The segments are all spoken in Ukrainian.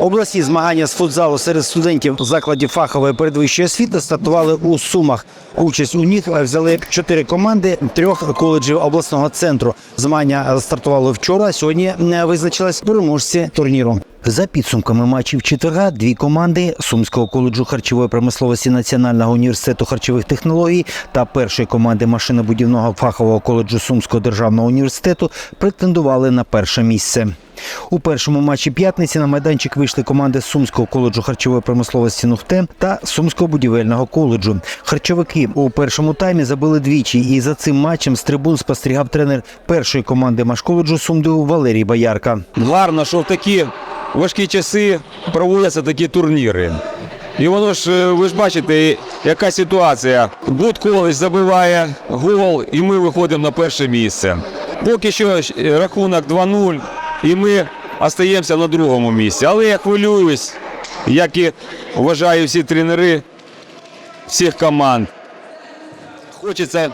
Обласні змагання з футзалу серед студентів закладів фахової передвищої освіти стартували у Сумах. Участь у них взяли чотири команди трьох коледжів обласного центру. Змагання стартували вчора. Сьогодні е, визначились переможці турніру. За підсумками матчів четверга, дві команди Сумського коледжу харчової промисловості Національного університету харчових технологій та першої команди машинобудівного фахового коледжу Сумського державного університету претендували на перше місце. У першому матчі п'ятниці на майданчик вийшли команди Сумського коледжу харчової промисловості «Нухте» та Сумського будівельного коледжу. Харчовики у першому таймі забили двічі, і за цим матчем з трибун спостерігав тренер першої команди машколеджу Сумду Валерій Боярка. Гарно, що в такі важкі часи проводяться такі турніри. І воно ж, е, ви ж бачите, яка ситуація. Бут коледж забиває гол, і ми виходимо на перше місце. Поки що е, рахунок 2-0, і ми остаємося на другому місці. Але я хвилююсь, як і вважаю всі тренери всіх команд. Хочеться,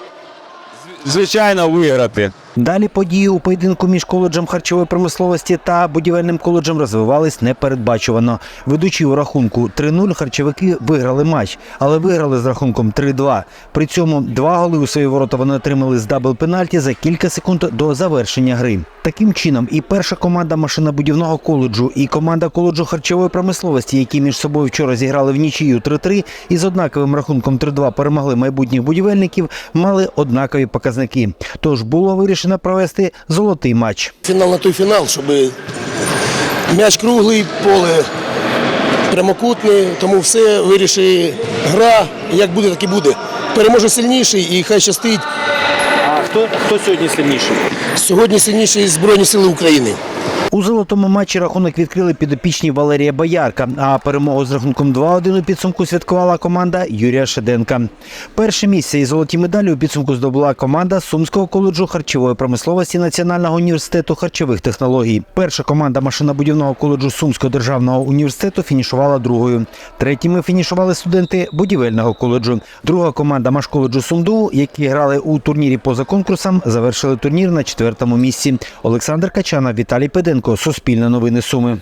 звичайно, виграти. Далі події у поєдинку між коледжем харчової промисловості та будівельним коледжем розвивались непередбачувано. Ведучи у рахунку 3-0, харчовики виграли матч, але виграли з рахунком 3-2. При цьому два голи у свої ворота вони отримали з дабл пенальті за кілька секунд до завершення гри. Таким чином, і перша команда машинобудівного коледжу, і команда коледжу харчової промисловості, які між собою вчора зіграли в нічию 3-3 і з однаковим рахунком 3-2 перемогли майбутніх будівельників, мали однакові показники. Тож було вирішено провести золотий матч. Фінал на той фінал, щоб м'яч круглий, поле прямокутне, тому все вирішить гра. Як буде, так і буде. Переможе сильніший і хай щастить. А хто хто сьогодні сильніший? Сьогодні сильніший Збройні Сили України. У золотому матчі рахунок відкрили підопічні Валерія Боярка. А перемогу з рахунком 2-1 у підсумку святкувала команда Юрія Шеденка. Перше місце і золоті медалі у підсумку здобула команда Сумського коледжу харчової промисловості Національного університету харчових технологій. Перша команда машинобудівного коледжу Сумського державного університету фінішувала другою. Третіми фінішували студенти будівельного коледжу. Друга команда Машколеджу Сумду, які грали у турнірі поза конкурсом, завершили турнір на четвертому місці. Олександр Качана, Віталій Педенко, Суспільне новини Суми.